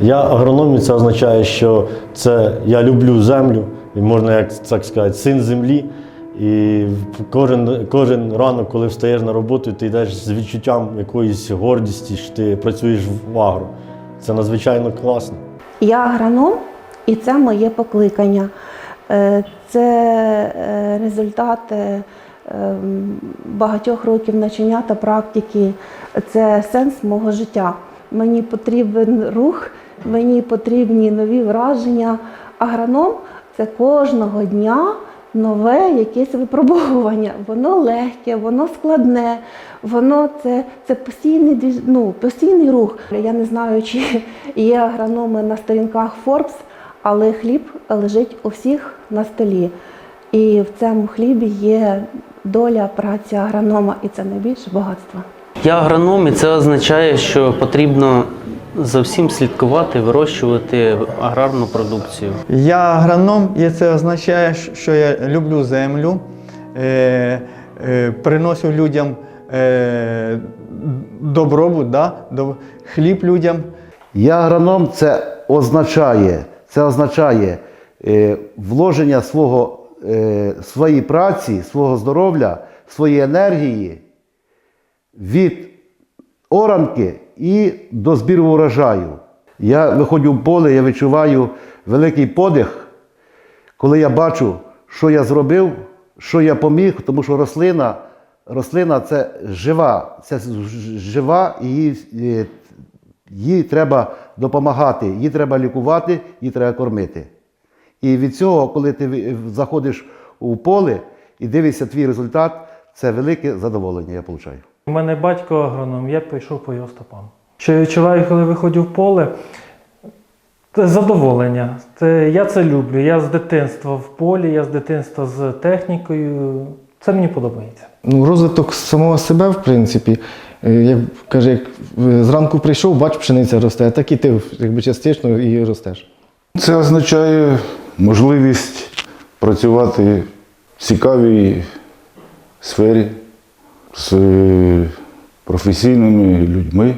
Я агроном, це означає, що це я люблю землю, і можна як так сказати, син землі. І кожен, кожен ранок, коли встаєш на роботу, ти йдеш з відчуттям якоїсь гордості, що ти працюєш в агро. Це надзвичайно класно. Я агроном, і це моє покликання. Е, Це е, результат е, ем, багатьох років навчання та практики. Це сенс мого життя. Мені потрібен рух, мені потрібні нові враження. Агроном це кожного дня нове якесь випробовування. Воно легке, воно складне, воно це, це постійний, ну, постійний рух. Я не знаю, чи є агрономи на сторінках Forbes, але хліб лежить у всіх на столі. І в цьому хлібі є доля праці агронома, і це найбільше багатство. Я агроном, і це означає, що потрібно за всім слідкувати, вирощувати аграрну продукцію. Я агроном, і це означає, що я люблю землю, е, е, приношу людям е, добробут, да, доб- хліб людям. Я агроном це означає, це означає е, вложення свого, е, своєї праці, свого здоров'я, своєї енергії від оранки і до збіру урожаю. Я виходжу в поле, я відчуваю великий подих, коли я бачу, що я зробив, що я поміг, тому що рослина, рослина це жива, це жива, і її, е, їй треба допомагати, її треба лікувати, її треба кормити. І від цього, коли ти заходиш у поле і дивишся твій результат, це велике задоволення я отримую. У мене батько агроном, я пішов по його стопам. Що я відчуваю, коли виходжу в поле, це задоволення. Це, я це люблю. Я з дитинства в полі, я з дитинства з технікою. Це мені подобається. Ну, розвиток самого себе, в принципі, е, як каже, як е, зранку прийшов, бач, пшениця росте, а так і ти якби частично і ростеш. Це означає можливість працювати в цікавій сфері з професійними людьми,